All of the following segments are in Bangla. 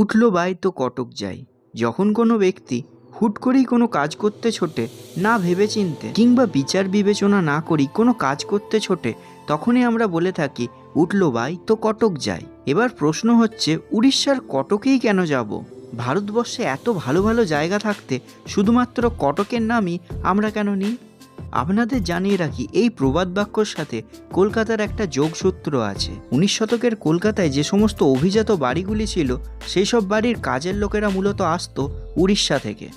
উঠল বাই তো কটক যাই। যখন কোনো ব্যক্তি হুট করেই কোনো কাজ করতে ছোটে, না ভেবে চিনতে কিংবা বিচার বিবেচনা না করি কোনো কাজ করতে ছোটে, তখনই আমরা বলে থাকি, উঠল বাই তো কটক যাই। এবার প্রশ্ন হচ্ছে, উড়িষ্যার কটকেই কেন যাব? ভারতবর্ষে এত ভালো ভালো জায়গা থাকতে শুধুমাত্র কটকের নামই আমরা কেন নিই? আপনাদের জানিয়ে রাখি, এই প্রবাদ বাক্যর সাথে কলকাতার একটা যোগসূত্র আছে। উনিশ শতকের কলকাতায় যে সমস্ত অভিজাত বাড়িগুলি ছিল সেই সব বাড়ির কাজের লোকেরা মূলত আসতো উড়িষ্যা থেকে।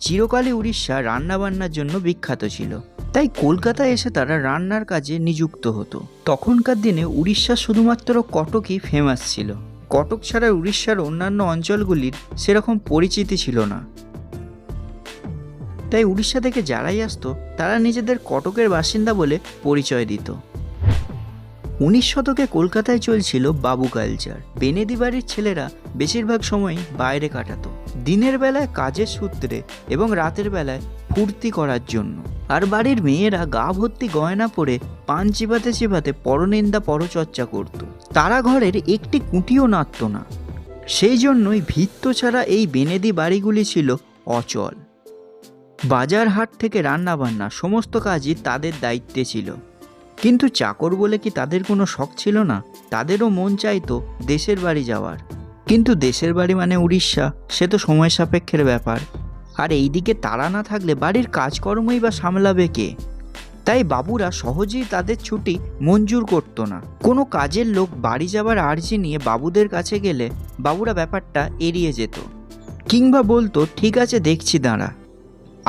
চিরকালই উড়িষ্যা রান্নাবান্নার জন্য বিখ্যাত ছিল। তাই কলকাতায় এসে তারা রান্নার কাজে নিযুক্ত হতো। তখনকার দিনে উড়িষ্যা শুধুমাত্র কটকই ফেমাস ছিল। কটক ছাড়া উড়িষ্যার অন্যান্য অঞ্চলগুলির সেরকম পরিচিতি ছিল না। তাই উড়িষ্যা থেকে যারাই আসতো, তারা নিজেদের কটকের বাসিন্দা বলে পরিচয় দিত। উনিশ শতকে কলকাতায় চলছিল বাবু কালচার। বেনেদি বাড়ির ছেলেরা বেশিরভাগ সময় বাইরে কাটাতো। দিনের বেলায় কাজের সূত্রে এবং রাতের বেলায় ফুর্তি করার জন্য। আর বাড়ির মেয়েরা গা ভর্তি গয়না পরে পান চিবাতে চিবাতে পরনিন্দা পরচর্চা করত। তারা ঘরের একটি কুটিও নাড়ত না। সেই জন্যই ভিত্ত ছাড়া এই বেনেদি বাড়িগুলি ছিল অচল। বাজার হাট থেকে রান্না বান্না সমস্ত কাজই তাদের দায়িত্বে ছিল। কিন্তু চাকর বলে কি তাদের কোনো শখ ছিল না? তাদেরও মন চাইতো দেশের বাড়ি যাওয়ার। কিন্তু দেশের বাড়ি মানে উড়িষ্যা, সে তো সময় সাপেক্ষের ব্যাপার। আর এইদিকে তারা না থাকলে বাড়ির কাজকর্মই বা সামলাবে কে? তাই বাবুরা সহজেই তাদের ছুটি মঞ্জুর করতো না। কোনো কাজের লোক বাড়ি যাবার আর্জি নিয়ে বাবুদের কাছে গেলে বাবুরা ব্যাপারটা এড়িয়ে যেত। কিংবা বলতো, ঠিক আছে, দেখছি, দাঁড়া।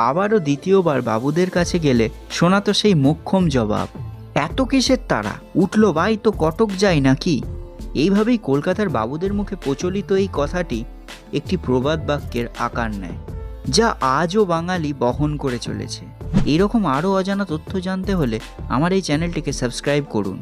আবারও দ্বিতীয়বার বাবুদের কাছে গেলে শোনাতো সেই মোক্ষম জবাব, এত কিসের তারা? উঠল ভাই তো কটক যায় নাকি? এইভাবেই কলকাতার বাবুদের মুখে প্রচলিত এই কথাটি একটি প্রবাদ বাক্যের আকার নেয়, যা আজও বাঙালি বহন করে চলেছে। এরকম আরও অজানা তথ্য জানতে হলে আমার এই চ্যানেলটিকে সাবস্ক্রাইব করুন।